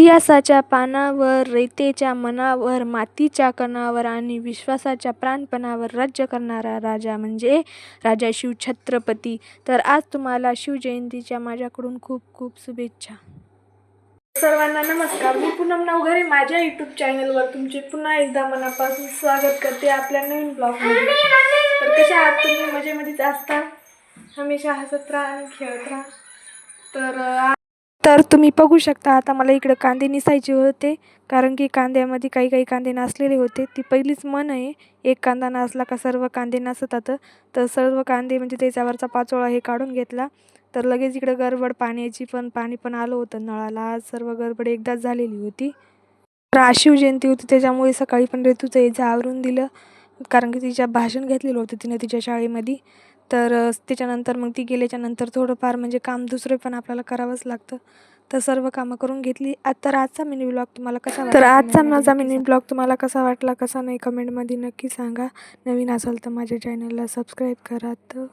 इतिहासाच्या पानावर रयतेच्या मनावर मातीच्या कणावर आणि विश्वासाच्या प्राणपणावर राज्य करणारा राजा म्हणजे राजा शिवछत्रपती तर आज तुम्हाला शिवजयंतीच्या माझ्याकडून खूप खूप शुभेच्छा. सर्वांना नमस्कार. मी पूनम नवघरे. माझ्या यूट्यूब चॅनलवर तुमचे पुन्हा एकदा मनापासून स्वागत करते आपल्या नवीन ब्लॉगमध्ये तर कशा आहात तुम्ही? मजेमध्येच असता? हमेशा हसत राहा आणि खेळत राहा. तर तर तुम्ही बघू शकता आता मला इकडं कांदे निसायचे होते कारण की कांद्यामध्ये काही काही कांदे नासलेले होते. ती पहिलीच मन आहे एक कांदा नासला का सर्व कांदे नासतात. तर सर्व कांदे म्हणजे त्याच्यावरचा पाचोळा हे काढून घेतला. तर लगेच इकडं गडबड पाण्याची पण पाणी पण आलं होतं नळाला. आज सर्व गडबड एकदाच झालेली होती. तर आज शिवजयंती होती त्याच्यामुळे सकाळी पण ऋतूचं हे आवरून दिलं. कारण की तिच्या भाषण घेतलेलं होतं तिनं तिच्या शाळेमध्ये. तर त्याच्यानंतर मग ती गेल्याच्यानंतर थोडंफार म्हणजे काम दुसरं पण आपल्याला करावंच लागतं. तर सर्व कामं करून घेतली. तर आजचा मिनी ब्लॉग तुम्हाला कसा तर आजचा माझा मिनी ब्लॉग तुम्हाला कसा वाटला कसा नाही कमेंटमध्ये नक्की सांगा. नवीन असाल तर माझ्या चॅनलला सबस्क्राईब करा तर.